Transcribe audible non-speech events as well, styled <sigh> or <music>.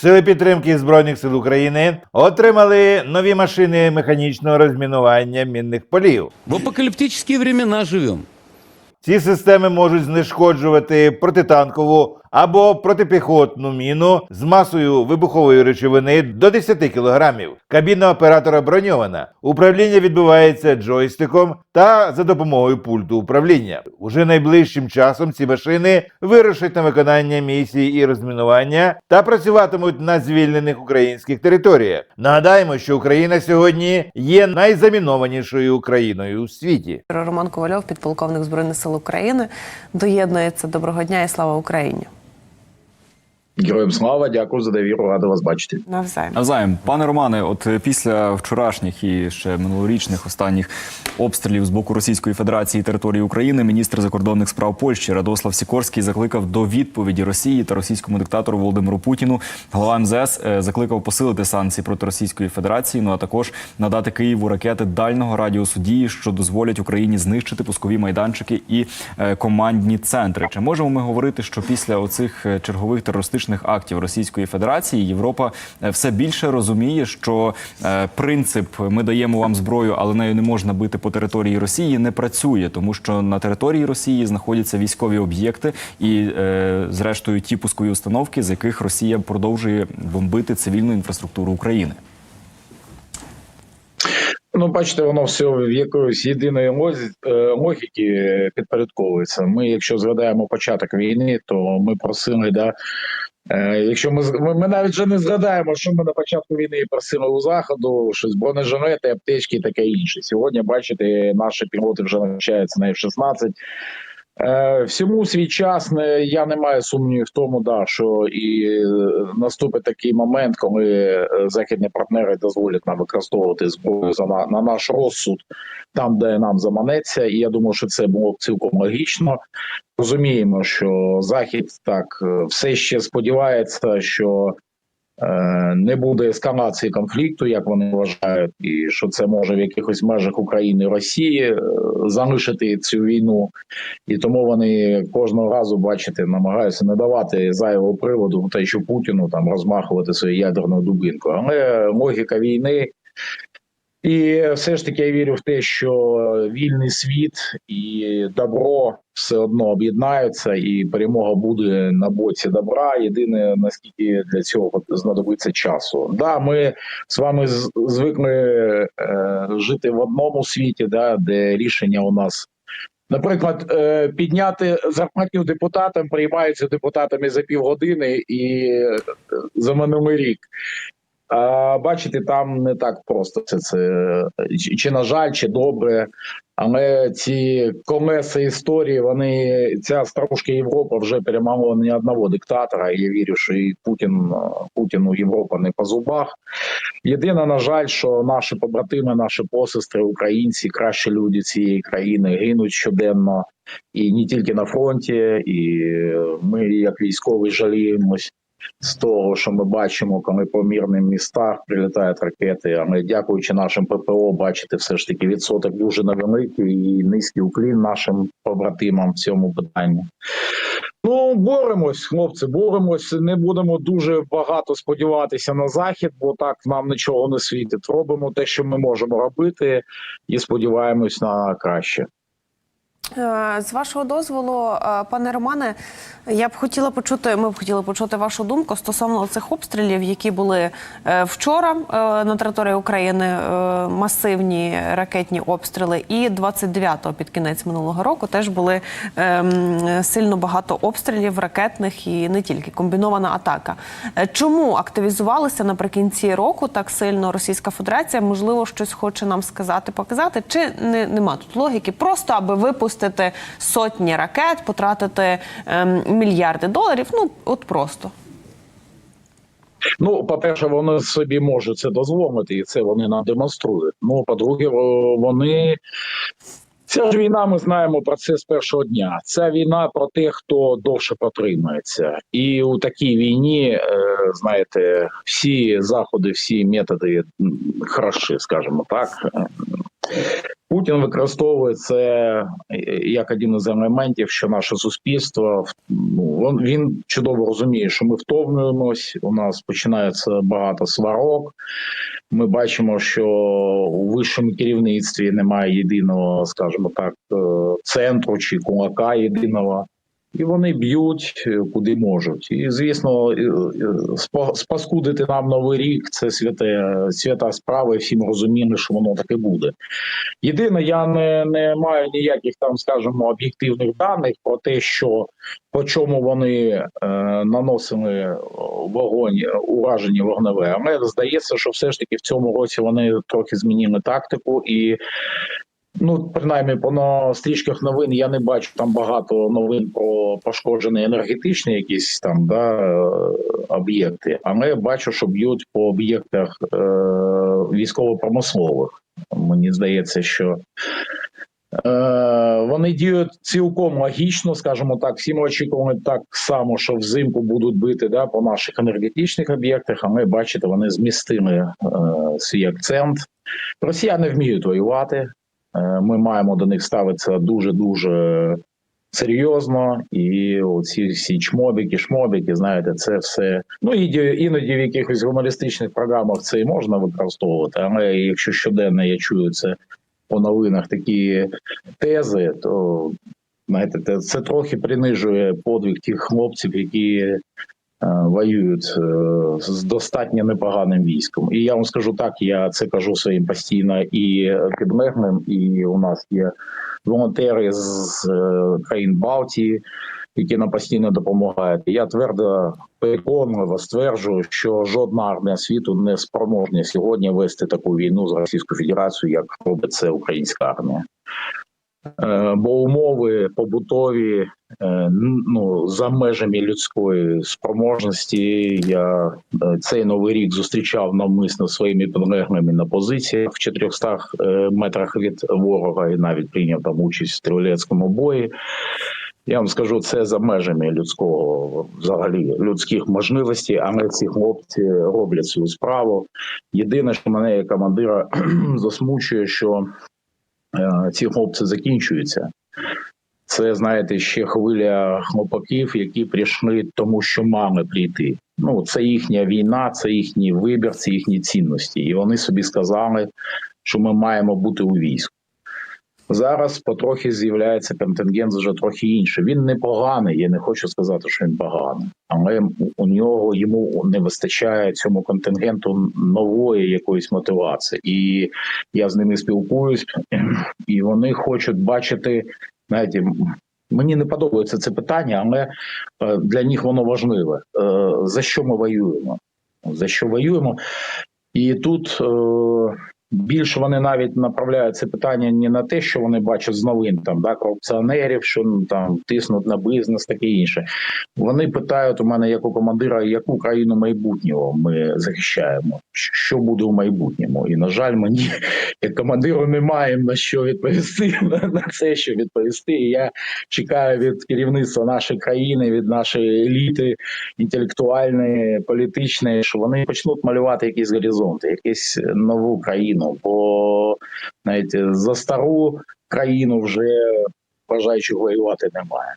Сили підтримки Збройних сил України отримали нові машини механічного розмінування мінних полів. В апокаліптичні времена живемо. Ці системи можуть знешкоджувати протитанкову або протипіхотну міну з масою вибухової речовини до 10 кг. Кабіна оператора броньована. Управління відбувається джойстиком та за допомогою пульту управління. Уже найближчим часом ці машини вирушать на виконання місії і розмінування та працюватимуть на звільнених українських територіях. Нагадаємо, що Україна сьогодні є найзамінованішою країною у світі. Роман Ковальов, підполковник Збройних сил України, доєднується. Доброго дня і слава Україні. Героям слава, дякую за довіру, радий вас бачити. Навзаєм. Навзаєм, пане Романе, от е, після вчорашніх і ще минулорічних останніх обстрілів з боку Російської Федерації території України, міністр закордонних справ Польщі Радослав Сікорський закликав до відповіді Росії та російському диктатору Володимиру Путіну. Голова МЗС е, закликав посилити санкції проти Російської Федерації. Ну а також надати Києву ракети дальнього радіусу дії, що дозволять Україні знищити пускові майданчики і е, командні центри. Чи можемо ми говорити, що після оцих чергових терористичних актів Російської Федерації Європа е, все більше розуміє, що е, принцип ми даємо вам зброю, але нею не можна бити по території Росії, не працює, тому що на території Росії знаходяться військові об'єкти і, е, зрештою, ті пускові установки, з яких Росія продовжує бомбити цивільну інфраструктуру України. Ну, бачите, воно все в якоїсь єдиної логіки підпорядковується. Ми, якщо згадаємо початок війни, то ми просили, да. Е, Якщо ми, ми навіть вже не згадаємо, що ми на початку війни просили у заходу, щось бронежилети, аптечки і таке інше. Сьогодні, бачите, наші пілоти вже навчаються на F-16. Е, Всьому свій час я не маю сумнівів в тому, да що і е, наступить такий момент, коли е, західні партнери дозволять нам використовувати зброю за на, на наш розсуд там, де нам заманеться. І я думаю, що це було цілком логічно. Розуміємо, що захід так все ще сподівається, що не буде ескалації конфлікту, як вони вважають, і що це може в якихось межах України Росії е, залишити цю війну. І тому вони кожного разу, бачите, намагаються не давати зайвого приводу те, що Путіну там розмахувати свою ядерну дубинку. Але логіка війни. І все ж таки я вірю в те, що вільний світ і добро все одно об'єднаються, і перемога буде на боці добра. Єдине наскільки для цього знадобиться часу. Да, ми з вами звикли е, жити в одному світі, да, де рішення у нас Наприклад, е, підняти зарплатню депутатам приймаються депутатами за півгодини і е, за минулий рік. Бачите, там не так просто це, це чи, на жаль, чи добре. Але ці колеса історії, вони ця старушка Європа вже перемагала не одного диктатора. І я вірю, що і Путін Путіну Європа не по зубах. Єдине, на жаль, що наші побратими, наші посестри, українці, кращі люди цієї країни гинуть щоденно і не тільки на фронті, і ми, як військові, жаліємось з того, що ми бачимо, коли по мирним містах прилітають ракети. А ми, дякуючи нашим ППО, бачите, все ж таки відсоток дуже невеликий і низький уклін нашим побратимам в цьому питанні. Ну, боремось, хлопці, боремось. Не будемо дуже багато сподіватися на захід, бо так нам нічого не світить. Робимо те, що ми можемо робити, і сподіваємось на краще. Е, З вашого дозволу, е, пане Романе, я б хотіла почути. Ми б хотіли почути вашу думку стосовно цих обстрілів, які були е, вчора на території України. Масивні ракетні обстріли, і 29-го під кінець минулого року теж були ем, сильно багато обстрілів ракетних і не тільки комбінована атака. Чому активізувалися наприкінці року так сильно Російська Федерація? Можливо, щось хоче нам сказати, показати, чи не, нема тут логіки? Просто аби випустити сотні ракет, потратити ем, мільярди доларів. Ну от просто. Ну, по-перше, вони собі можуть це дозволити, і це вони нам демонструють. Ну, по-друге, вони. Ця ж війна, ми знаємо про це з першого дня. Ця війна про те, хто довше протримається. І у такій війні, е, знаєте, всі заходи, всі методи хороші, скажімо так. Путін використовує це е, як один із елементів, що наше суспільство ну, він- чудово розуміє, що ми втомлюємось. У нас починається багато сварок. Ми бачимо, що у вищому керівництві немає єдиного, скажімо так, е, центру чи кулака єдиного. І вони б'ють е, куди можуть. І звісно, е, е, спаскудити нам новий рік це святе свята справа, і всі ми розуміємо, що воно таке буде. Єдине, я не, не маю ніяких там, скажімо, об'єктивних даних про те, що по чому вони е, наносили вогонь, ураження вогневе. Але здається, що все ж таки в цьому році вони трохи змінили тактику і. Ну, принаймні, по на стрічках новин я не бачу там багато новин про пошкоджені енергетичні якісь там да, е, об'єкти, але бачу, що б'ють по об'єктах е, військово-промислових. Мені здається, що е, вони діють цілком логічно, скажімо так. Всі ми очікували так само, що взимку будуть бити да, по наших енергетичних об'єктах, але бачите, вони змістили е, свій акцент. Росіяни вміють воювати. Е, Ми маємо до них ставитися дуже дуже серйозно. І оці всі чмобіки, шмобіки, знаєте, це все. Ну іді- іноді в якихось гумористичних програмах це і можна використовувати. Але якщо щоденно я чую це по новинах такі тези, то знаєте, це, трохи принижує подвиг тих хлопців, які воюють е, з достатньо непоганим військом. І я вам скажу так: я це кажу своїм постійно і підлеглим, і у нас є волонтери з е, країн Балтії. Які нам постійно допомагають, я твердо переконливо стверджую, що жодна армія світу не спроможна сьогодні вести таку війну з Російською Федерацією, як робить це українська армія. Е, Бо умови побутові е, ну за межами людської спроможності. Я е, цей новий рік зустрічав навмисно своїми підлеглими на позиціях в 400 е, метрах від ворога і навіть прийняв там участь в стрілецькому бої. Я вам скажу, це за межами людського взагалі людських можливостей, але ці хлопці роблять свою справу. Єдине, що мене як командира <clears throat> засмучує, що ці хлопці закінчуються. Це, знаєте, ще хвиля хлопаків, які прийшли тому, що мали прийти. Ну, це їхня війна, це їхній вибір, це їхні цінності. І вони собі сказали, що ми маємо бути у війську. Зараз потрохи з'являється контингент вже трохи інший. Він непоганий, я не хочу сказати, що він поганий, але у нього йому не вистачає цьому контингенту нової якоїсь мотивації. І я з ними спілкуюсь, і вони хочуть бачити, знаєте, мені не подобається це питання, але е, для них воно важливе. Е, За що ми воюємо? За що воюємо? І тут більше вони навіть направляють це питання не на те, що вони бачать з новин там да корупціонерів, що ну, там тиснуть на бізнес, таке інше. Вони питають у мене як у командира, яку країну майбутнього ми захищаємо, що буде у майбутньому. І на жаль, мені <laughs> як командиру немає на що відповісти <laughs> на це, що відповісти. І я чекаю від керівництва нашої країни, від нашої еліти інтелектуальної, політичної, що вони почнуть малювати якісь горизонти, якусь нову країну. Бо навіть за стару країну вже бажаючих воювати немає.